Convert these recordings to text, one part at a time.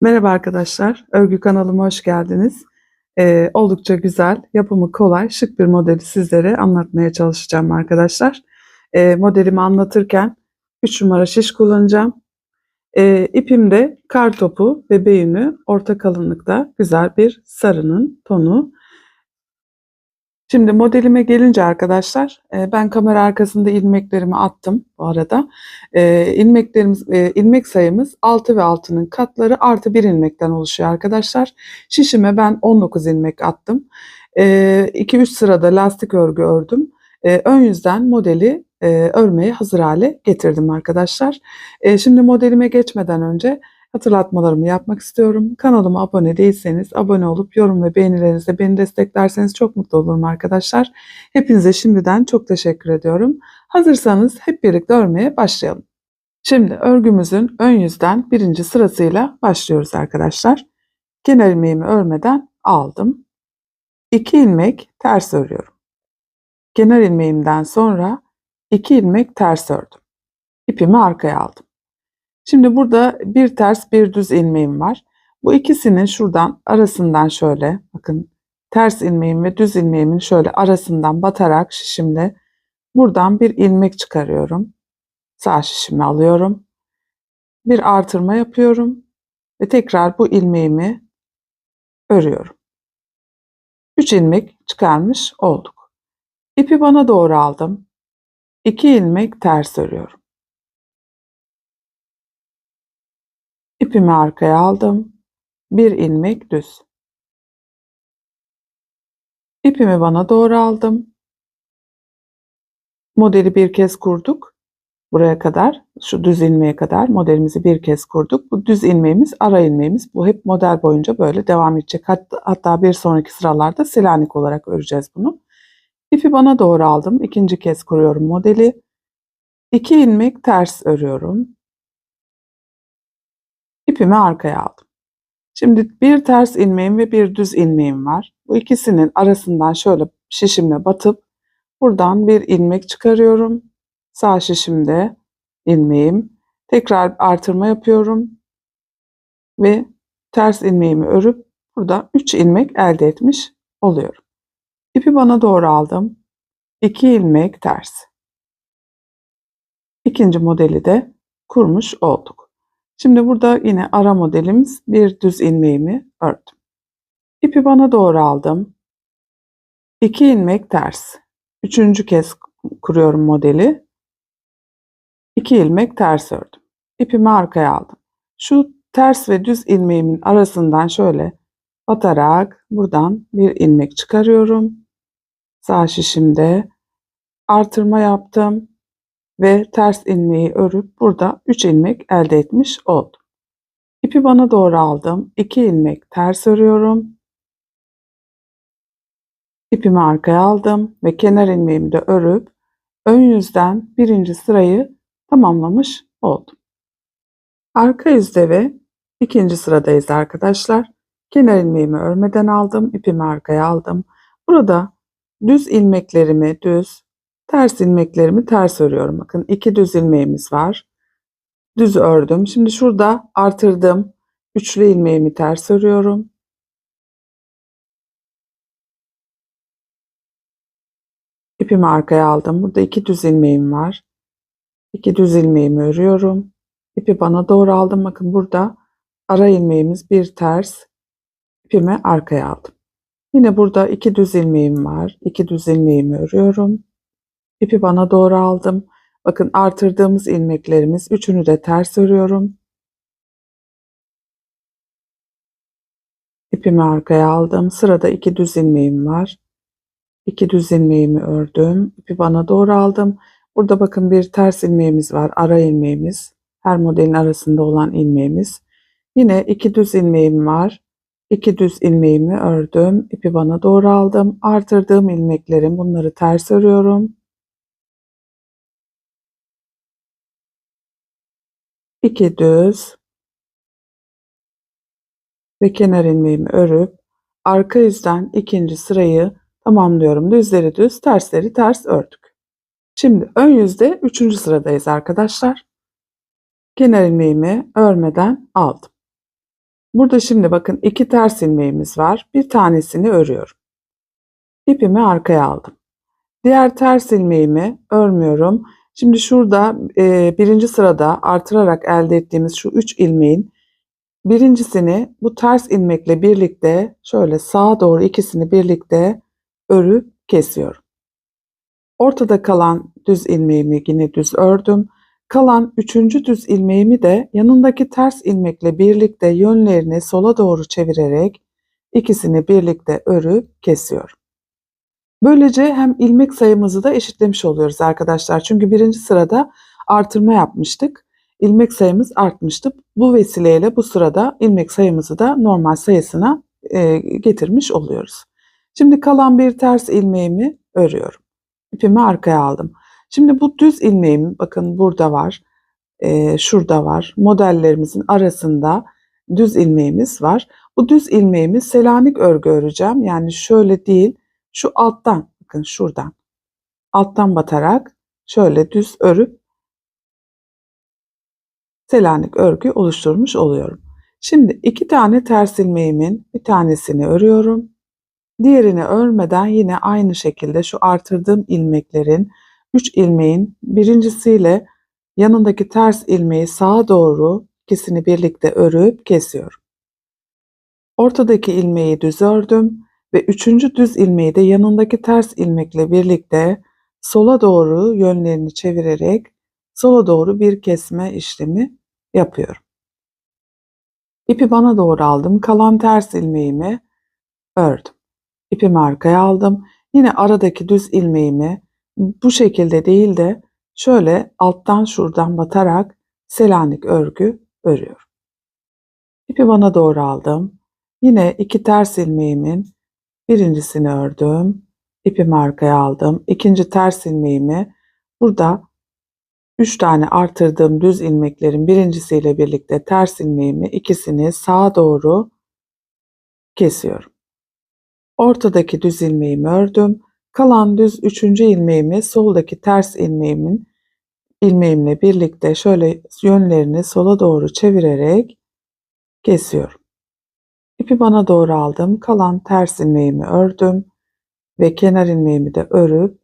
Merhaba arkadaşlar, örgü kanalıma hoş geldiniz. Ee, oldukça güzel, yapımı kolay, şık bir modeli sizlere anlatmaya çalışacağım arkadaşlar. Ee, modelimi anlatırken 3 numara şiş kullanacağım. Ee, ipim de kar topu ve beyünü orta kalınlıkta güzel bir sarının tonu. Şimdi modelime gelince arkadaşlar, e, ben kamera arkasında ilmeklerimi attım bu arada. E, ilmeklerimiz, e, ilmek sayımız 6 ve 6'nın katları artı 1 ilmekten oluşuyor arkadaşlar. Şişime ben 19 ilmek attım. 2-3 sırada lastik örgü ördüm. Ön yüzden modeli örmeye hazır hale getirdim arkadaşlar. Şimdi modelime geçmeden önce hatırlatmalarımı yapmak istiyorum. Kanalıma abone değilseniz abone olup yorum ve beğenilerinizle beni desteklerseniz çok mutlu olurum arkadaşlar. Hepinize şimdiden çok teşekkür ediyorum. Hazırsanız hep birlikte örmeye başlayalım. Şimdi örgümüzün ön yüzden birinci sırasıyla başlıyoruz arkadaşlar. Kenar ilmeğimi örmeden aldım. 2 ilmek ters örüyorum. Kenar ilmeğimden sonra 2 ilmek ters ördüm. İpimi arkaya aldım. Şimdi burada bir ters bir düz ilmeğim var. Bu ikisinin şuradan arasından şöyle bakın ters ilmeğim ve düz ilmeğimin şöyle arasından batarak şişimle buradan bir ilmek çıkarıyorum. Sağ şişimi alıyorum. Bir artırma yapıyorum ve tekrar bu ilmeğimi örüyorum. 3 ilmek çıkarmış olduk. İpi bana doğru aldım. 2 ilmek ters örüyorum. İpimi arkaya aldım. Bir ilmek düz. İpimi bana doğru aldım. Modeli bir kez kurduk. Buraya kadar, şu düz ilmeğe kadar modelimizi bir kez kurduk. Bu düz ilmeğimiz, ara ilmeğimiz. Bu hep model boyunca böyle devam edecek. Hatta, hatta bir sonraki sıralarda selanik olarak öreceğiz bunu. İpi bana doğru aldım. İkinci kez kuruyorum modeli. İki ilmek ters örüyorum ipimi arkaya aldım. Şimdi bir ters ilmeğim ve bir düz ilmeğim var. Bu ikisinin arasından şöyle şişimle batıp buradan bir ilmek çıkarıyorum. Sağ şişimde ilmeğim. Tekrar artırma yapıyorum. Ve ters ilmeğimi örüp burada 3 ilmek elde etmiş oluyorum. İpi bana doğru aldım. 2 ilmek ters. İkinci modeli de kurmuş olduk. Şimdi burada yine ara modelimiz bir düz ilmeğimi ördüm. İpi bana doğru aldım. 2 ilmek ters. Üçüncü kez kuruyorum modeli. 2 ilmek ters ördüm. İpimi arkaya aldım. Şu ters ve düz ilmeğimin arasından şöyle batarak buradan bir ilmek çıkarıyorum. Sağ şişimde artırma yaptım ve ters ilmeği örüp burada 3 ilmek elde etmiş oldum. İpi bana doğru aldım. 2 ilmek ters örüyorum. İpimi arkaya aldım ve kenar ilmeğimi de örüp ön yüzden birinci sırayı tamamlamış oldum. Arka yüzde ve ikinci sıradayız arkadaşlar. Kenar ilmeğimi örmeden aldım. ipimi arkaya aldım. Burada düz ilmeklerimi düz, Ters ilmeklerimi ters örüyorum. Bakın iki düz ilmeğimiz var. Düz ördüm. Şimdi şurada artırdım. Üçlü ilmeğimi ters örüyorum. İpimi arkaya aldım. Burada iki düz ilmeğim var. İki düz ilmeğimi örüyorum. İpi bana doğru aldım. Bakın burada ara ilmeğimiz bir ters. İpimi arkaya aldım. Yine burada iki düz ilmeğim var. İki düz ilmeğimi örüyorum. İpi bana doğru aldım. Bakın artırdığımız ilmeklerimiz üçünü de ters örüyorum. İpimi arkaya aldım. Sırada iki düz ilmeğim var. İki düz ilmeğimi ördüm. İpi bana doğru aldım. Burada bakın bir ters ilmeğimiz var. Ara ilmeğimiz. Her modelin arasında olan ilmeğimiz. Yine iki düz ilmeğim var. İki düz ilmeğimi ördüm. İpi bana doğru aldım. Artırdığım ilmeklerim bunları ters örüyorum. 2 düz ve kenar ilmeğimi örüp arka yüzden ikinci sırayı tamamlıyorum. Düzleri düz, tersleri ters ördük. Şimdi ön yüzde üçüncü sıradayız arkadaşlar. Kenar ilmeğimi örmeden aldım. Burada şimdi bakın iki ters ilmeğimiz var. Bir tanesini örüyorum. İpimi arkaya aldım. Diğer ters ilmeğimi örmüyorum. Şimdi şurada e, birinci sırada artırarak elde ettiğimiz şu üç ilmeğin birincisini bu ters ilmekle birlikte şöyle sağa doğru ikisini birlikte örüp kesiyorum. Ortada kalan düz ilmeğimi yine düz ördüm. Kalan üçüncü düz ilmeğimi de yanındaki ters ilmekle birlikte yönlerini sola doğru çevirerek ikisini birlikte örüp kesiyorum. Böylece hem ilmek sayımızı da eşitlemiş oluyoruz arkadaşlar. Çünkü birinci sırada artırma yapmıştık. İlmek sayımız artmıştı. Bu vesileyle bu sırada ilmek sayımızı da normal sayısına e, getirmiş oluyoruz. Şimdi kalan bir ters ilmeğimi örüyorum. İpimi arkaya aldım. Şimdi bu düz ilmeğim bakın burada var, e, şurada var. Modellerimizin arasında düz ilmeğimiz var. Bu düz ilmeğimi Selanik örgü öreceğim. Yani şöyle değil, şu alttan bakın şuradan alttan batarak şöyle düz örüp Selanik örgü oluşturmuş oluyorum. Şimdi iki tane ters ilmeğimin bir tanesini örüyorum. Diğerini örmeden yine aynı şekilde şu artırdığım ilmeklerin 3 ilmeğin birincisiyle yanındaki ters ilmeği sağa doğru ikisini birlikte örüp kesiyorum. Ortadaki ilmeği düz ördüm ve üçüncü düz ilmeği de yanındaki ters ilmekle birlikte sola doğru yönlerini çevirerek sola doğru bir kesme işlemi yapıyorum. İpi bana doğru aldım. Kalan ters ilmeğimi ördüm. İpimi arkaya aldım. Yine aradaki düz ilmeğimi bu şekilde değil de şöyle alttan şuradan batarak Selanik örgü örüyorum. İpi bana doğru aldım. Yine iki ters ilmeğimin birincisini ördüm. İpimi arkaya aldım. İkinci ters ilmeğimi burada 3 tane artırdığım düz ilmeklerin birincisiyle birlikte ters ilmeğimi ikisini sağa doğru kesiyorum. Ortadaki düz ilmeğimi ördüm. Kalan düz üçüncü ilmeğimi soldaki ters ilmeğimin ilmeğimle birlikte şöyle yönlerini sola doğru çevirerek kesiyorum. İpi bana doğru aldım. Kalan ters ilmeğimi ördüm ve kenar ilmeğimi de örüp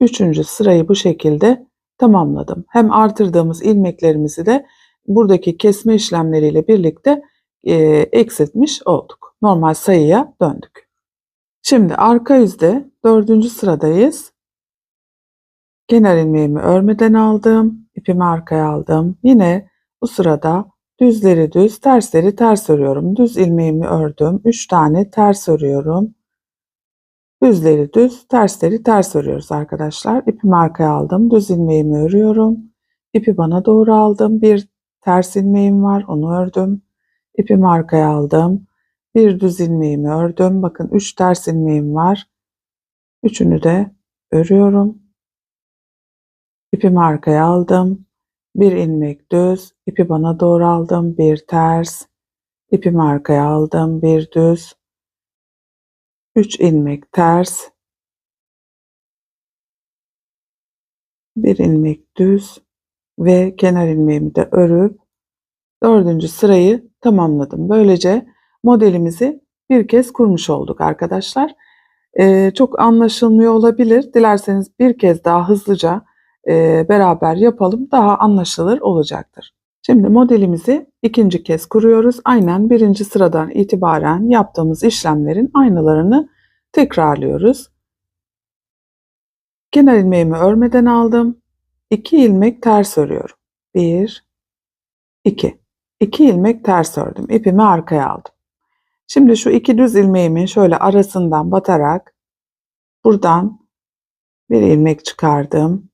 üçüncü sırayı bu şekilde tamamladım. Hem artırdığımız ilmeklerimizi de buradaki kesme işlemleriyle birlikte e, eksiltmiş olduk. Normal sayıya döndük. Şimdi arka yüzde dördüncü sıradayız. Kenar ilmeğimi örmeden aldım. ipimi arkaya aldım. Yine bu sırada düzleri düz, tersleri ters örüyorum. Düz ilmeğimi ördüm. 3 tane ters örüyorum. Düzleri düz, tersleri ters örüyoruz arkadaşlar. İpimi arkaya aldım. Düz ilmeğimi örüyorum. İpi bana doğru aldım. Bir ters ilmeğim var. Onu ördüm. İpimi arkaya aldım. Bir düz ilmeğimi ördüm. Bakın 3 ters ilmeğim var. Üçünü de örüyorum. İpimi arkaya aldım. Bir ilmek düz, ipi bana doğru aldım. Bir ters, ipimi arkaya aldım. Bir düz, 3 ilmek ters, bir ilmek düz ve kenar ilmeğimi de örüp dördüncü sırayı tamamladım. Böylece modelimizi bir kez kurmuş olduk arkadaşlar. Ee, çok anlaşılmıyor olabilir. Dilerseniz bir kez daha hızlıca beraber yapalım daha anlaşılır olacaktır. Şimdi modelimizi ikinci kez kuruyoruz. Aynen birinci sıradan itibaren yaptığımız işlemlerin aynılarını tekrarlıyoruz. Kenar ilmeğimi örmeden aldım. 2 ilmek ters örüyorum. 1 2 2 ilmek ters ördüm. İpimi arkaya aldım. Şimdi şu iki düz ilmeğimin şöyle arasından batarak buradan bir ilmek çıkardım.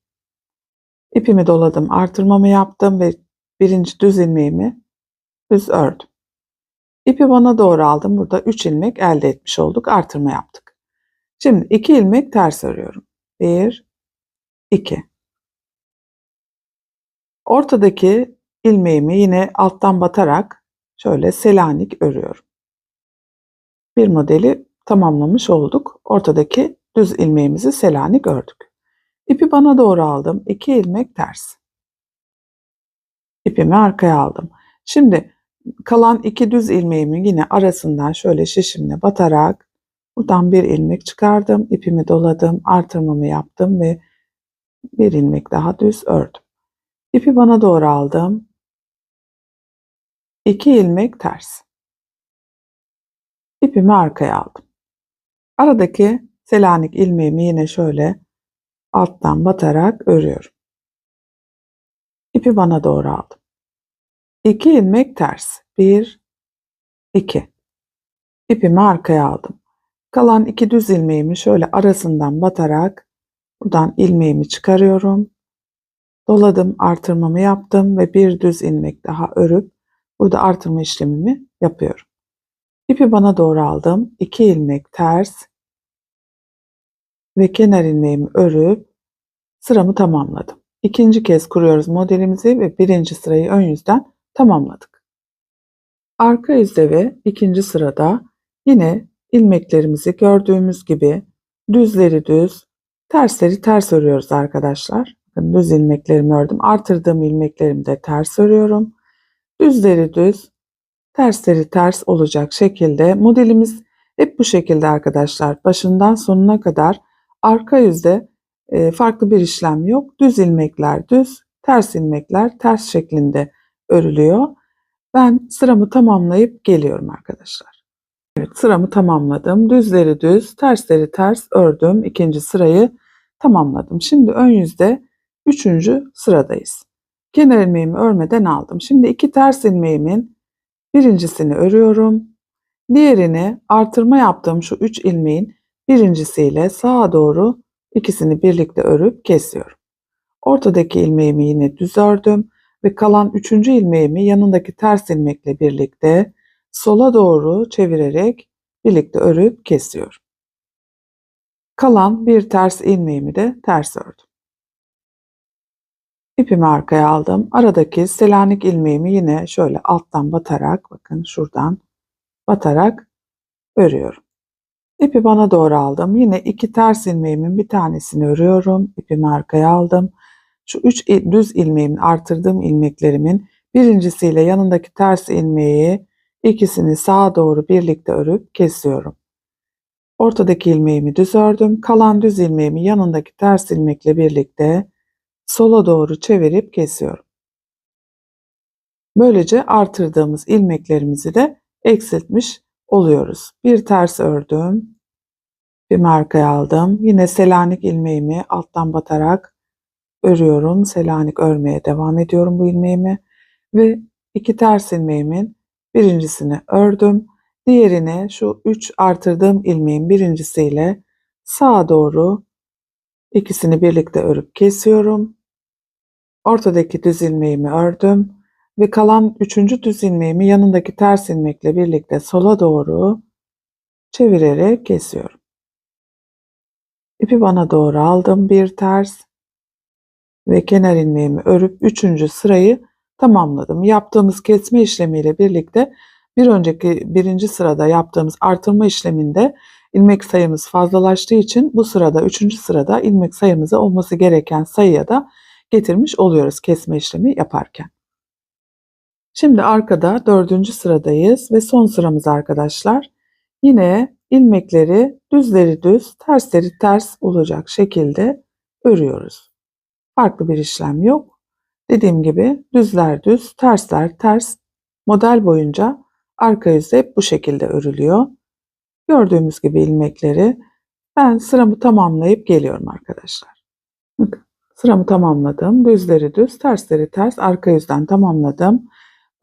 İpimi doladım, artırmamı yaptım ve birinci düz ilmeğimi düz ördüm. İpi bana doğru aldım. Burada 3 ilmek elde etmiş olduk. Artırma yaptık. Şimdi 2 ilmek ters örüyorum. 1 2 Ortadaki ilmeğimi yine alttan batarak şöyle selanik örüyorum. Bir modeli tamamlamış olduk. Ortadaki düz ilmeğimizi selanik ördük. İpi bana doğru aldım. 2 ilmek ters. İpimi arkaya aldım. Şimdi kalan iki düz ilmeğimi yine arasından şöyle şişimle batarak buradan bir ilmek çıkardım. ipimi doladım, artırmamı yaptım ve bir ilmek daha düz ördüm. İpi bana doğru aldım. 2 ilmek ters. İpimi arkaya aldım. Aradaki Selanik ilmeğimi yine şöyle alttan batarak örüyorum. İpi bana doğru aldım. 2 ilmek ters. 1 2 İpimi arkaya aldım. Kalan iki düz ilmeğimi şöyle arasından batarak buradan ilmeğimi çıkarıyorum. Doladım, artırmamı yaptım ve bir düz ilmek daha örüp burada artırma işlemimi yapıyorum. İpi bana doğru aldım. 2 ilmek ters ve kenar ilmeğimi örüp sıramı tamamladım. İkinci kez kuruyoruz modelimizi ve birinci sırayı ön yüzden tamamladık. Arka yüzde ve ikinci sırada yine ilmeklerimizi gördüğümüz gibi düzleri düz, tersleri ters örüyoruz arkadaşlar. Düz ilmeklerimi ördüm. Artırdığım ilmeklerimi de ters örüyorum. Düzleri düz, tersleri ters olacak şekilde modelimiz hep bu şekilde arkadaşlar. Başından sonuna kadar arka yüzde e, farklı bir işlem yok. Düz ilmekler düz, ters ilmekler ters şeklinde örülüyor. Ben sıramı tamamlayıp geliyorum arkadaşlar. Evet sıramı tamamladım. Düzleri düz, tersleri ters ördüm. İkinci sırayı tamamladım. Şimdi ön yüzde üçüncü sıradayız. Kenar ilmeğimi örmeden aldım. Şimdi iki ters ilmeğimin birincisini örüyorum. Diğerini artırma yaptığım şu üç ilmeğin birincisiyle sağa doğru ikisini birlikte örüp kesiyorum. Ortadaki ilmeğimi yine düz ördüm ve kalan üçüncü ilmeğimi yanındaki ters ilmekle birlikte sola doğru çevirerek birlikte örüp kesiyorum. Kalan bir ters ilmeğimi de ters ördüm. İpimi arkaya aldım. Aradaki selanik ilmeğimi yine şöyle alttan batarak bakın şuradan batarak örüyorum. İpi bana doğru aldım. Yine iki ters ilmeğimin bir tanesini örüyorum. İpimi arkaya aldım. Şu üç düz ilmeğimin artırdığım ilmeklerimin birincisiyle yanındaki ters ilmeği ikisini sağa doğru birlikte örüp kesiyorum. Ortadaki ilmeğimi düz ördüm. Kalan düz ilmeğimi yanındaki ters ilmekle birlikte sola doğru çevirip kesiyorum. Böylece artırdığımız ilmeklerimizi de eksiltmiş oluyoruz. Bir ters ördüm. Bir markaya aldım. Yine selanik ilmeğimi alttan batarak örüyorum. Selanik örmeye devam ediyorum bu ilmeğimi. Ve iki ters ilmeğimin birincisini ördüm. Diğerini şu üç artırdığım ilmeğin birincisiyle sağa doğru ikisini birlikte örüp kesiyorum. Ortadaki düz ilmeğimi ördüm ve kalan üçüncü düz ilmeğimi yanındaki ters ilmekle birlikte sola doğru çevirerek kesiyorum. İpi bana doğru aldım bir ters ve kenar ilmeğimi örüp üçüncü sırayı tamamladım. Yaptığımız kesme işlemiyle birlikte bir önceki birinci sırada yaptığımız artırma işleminde ilmek sayımız fazlalaştığı için bu sırada üçüncü sırada ilmek sayımızı olması gereken sayıya da getirmiş oluyoruz kesme işlemi yaparken. Şimdi arkada dördüncü sıradayız ve son sıramız arkadaşlar. Yine ilmekleri düzleri düz, tersleri ters olacak şekilde örüyoruz. Farklı bir işlem yok. Dediğim gibi düzler düz, tersler ters model boyunca arka yüzü hep bu şekilde örülüyor. Gördüğümüz gibi ilmekleri ben sıramı tamamlayıp geliyorum arkadaşlar. Bakın sıramı tamamladım. Düzleri düz, tersleri ters arka yüzden tamamladım.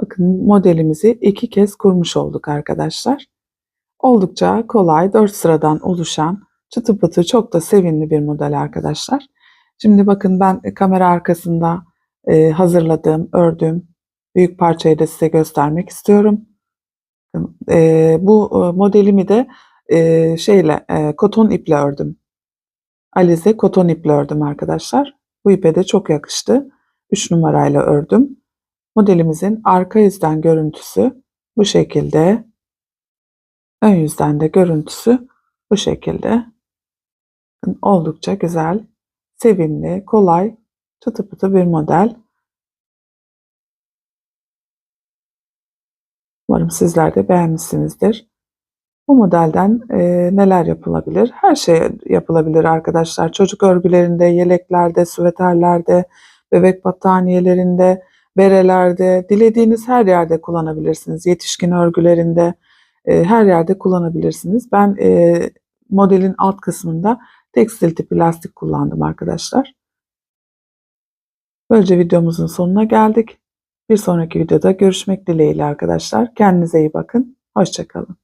Bakın modelimizi iki kez kurmuş olduk arkadaşlar. Oldukça kolay, dört sıradan oluşan, çıtı pıtı çok da sevimli bir model arkadaşlar. Şimdi bakın ben kamera arkasında e, hazırladığım, ördüğüm büyük parçayı da size göstermek istiyorum. E, bu e, modelimi de şeyle, koton iple ördüm. Alize koton iple ördüm arkadaşlar. Bu ipe de çok yakıştı. 3 numarayla ördüm. Modelimizin arka yüzden görüntüsü bu şekilde. Ön yüzden de görüntüsü bu şekilde. Oldukça güzel, sevimli, kolay, çıtı pıtı bir model. Umarım sizler de beğenmişsinizdir. Bu modelden e, neler yapılabilir? Her şey yapılabilir arkadaşlar. Çocuk örgülerinde, yeleklerde, süveterlerde, bebek battaniyelerinde, berelerde, dilediğiniz her yerde kullanabilirsiniz. Yetişkin örgülerinde, e, her yerde kullanabilirsiniz. Ben e, modelin alt kısmında tekstil tipi lastik kullandım arkadaşlar. Böylece videomuzun sonuna geldik. Bir sonraki videoda görüşmek dileğiyle arkadaşlar. Kendinize iyi bakın. Hoşçakalın.